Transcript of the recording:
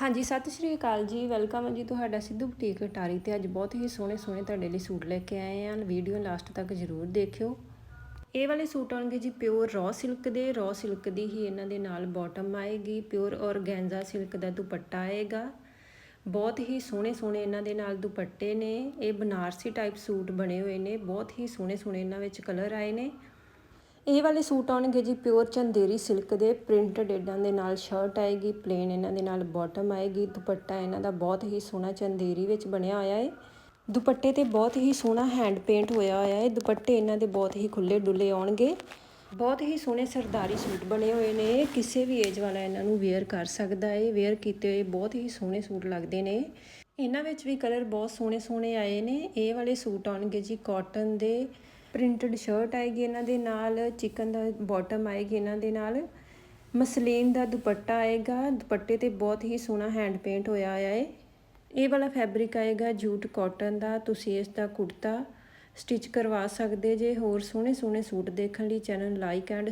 ਹਾਂਜੀ, ਸਤਿ ਸ਼੍ਰੀ ਅਕਾਲ ਜੀ, ਵੈਲਕਮ ਹੈ ਜੀ ਤੁਹਾਡਾ ਸਿੱਧੂ ਬੁਟੀਕ ਟਾਰੀ ਤੇ। ਅੱਜ ਬਹੁਤ ਹੀ ਸੋਹਣੇ ਸੋਹਣੇ ਤੁਹਾਡੇ ਲਈ ਸੂਟ ਲੈ ਕੇ ਆਏ ਹਾਂ। ਵੀਡੀਓ ਲਾਸਟ ਤੱਕ ਜ਼ਰੂਰ ਦੇਖਿਓ। ਇਹ ਵਾਲੇ ਸੂਟ ਆਉਣਗੇ ਜੀ ਪਿਓਰ ਰॉ ਸਿਲਕ ਦੇ। ਰॉ ਸਿਲਕ ਦੀ ਹੀ ਇਹਨਾਂ ਦੇ ਨਾਲ ਬਾਟਮ ਆਏਗੀ। ਪਿਓਰ ਔਰਗੈਂਜ਼ਾ ਸਿਲਕ ਦਾ ਦੁਪੱਟਾ ਆਏਗਾ। ਬਹੁਤ ਹੀ ਸੋਹਣੇ ਸੋਹਣੇ ਇਹਨਾਂ ਦੇ ਨਾਲ ਦੁਪੱਟੇ ਨੇ। ਇਹ ਬਨਾਰਸੀ ਟਾਈਪ ਸੂਟ ਬਣੇ ਹੋਏ ਨੇ। ਬਹੁਤ ਹੀ ਸੋਹਣੇ ਸੋਹਣੇ ਇਹਨਾਂ ਵਿੱਚ ਕਲਰ ਆਏ ਨੇ। ਇਹ ਵਾਲੇ ਸੂਟ ਆਉਣਗੇ ਜੀ ਪਿਓਰ ਚੰਦੇਰੀ ਸਿਲਕ ਦੇ, ਪ੍ਰਿੰਟਡ ਏਡਾਂ ਦੇ ਨਾਲ ਸ਼ਰਟ ਆਏਗੀ ਪਲੇਨ ਇਹਨਾਂ ਦੇ ਨਾਲ ਬਾਟਮ ਆਏਗੀ, ਦੁਪੱਟਾ ਇਹਨਾਂ ਦਾ ਬਹੁਤ ਹੀ ਸੋਹਣਾ ਚੰਦੇਰੀ ਵਿੱਚ ਬਣਿਆ ਹੋਇਆ ਹੈ ਦੁਪੱਟੇ ਤੇ ਬਹੁਤ ਹੀ ਸੋਹਣਾ ਹੈਂਡ ਪੇਂਟ ਹੋਇਆ ਹੋਇਆ ਹੈ ਦੁਪੱਟੇ ਇਹਨਾਂ ਦੇ ਬਹੁਤ ਹੀ ਖੁੱਲੇ ਡੁੱਲੇ ਆਉਣਗੇ। ਬਹੁਤ ਹੀ ਸੋਹਣੇ ਸਰਦਾਰੀ ਸੂਟ ਬਣੇ ਹੋਏ ਨੇ, ਕਿਸੇ ਵੀ ਏਜ ਵਾਲਾ ਇਹਨਾਂ ਨੂੰ ਵੇਅਰ ਕਰ ਸਕਦਾ ਹੈ ਵੇਅਰ ਕੀਤੇ ਹੋਏ ਬਹੁਤ ਹੀ ਸੋਹਣੇ ਸੂਟ ਲੱਗਦੇ ਨੇ। ਇਹਨਾਂ ਵਿੱਚ ਵੀ ਕਲਰ ਬਹੁਤ ਸੋਹਣੇ ਸੋਹਣੇ ਆਏ ਨੇ, ਇਹ ਵਾਲੇ ਸੂਟ ਆਉਣਗੇ ਜੀ ਕਾਟਨ ਦੇ ਪ੍ਰਿੰਟਡ ਸ਼ਰਟ ਆਏਗੀ ਇਹਨਾਂ ਦੇ ਨਾਲ, ਚਿਕਨ ਦਾ ਬਾਟਮ ਆਏਗੀ ਇਹਨਾਂ ਦੇ ਨਾਲ, ਮਸਲੀਨ ਦਾ ਦੁਪੱਟਾ ਆਏਗਾ, ਦੁਪੱਟੇ ਤੇ ਬਹੁਤ ਹੀ ਸੋਹਣਾ ਹੈਂਡ ਪੇਂਟ ਹੋਇਆ ਹੋਇਆ ਹੈ ਇਹ ਵਾਲਾ ਫੈਬਰਿਕ ਆਏਗਾ ਜੂਟ ਕਾਟਨ ਦਾ, ਤੁਸੀਂ ਇਸ ਦਾ ਕੁੜਤਾ ਸਟਿਚ ਕਰਵਾ ਸਕਦੇ ਜੇ, ਹੋਰ ਸੋਹਣੇ ਸੋਹਣੇ ਸੂਟ ਦੇਖਣ ਲਈ ਚੈਨਲ ਲਾਈਕ ਐਂਡ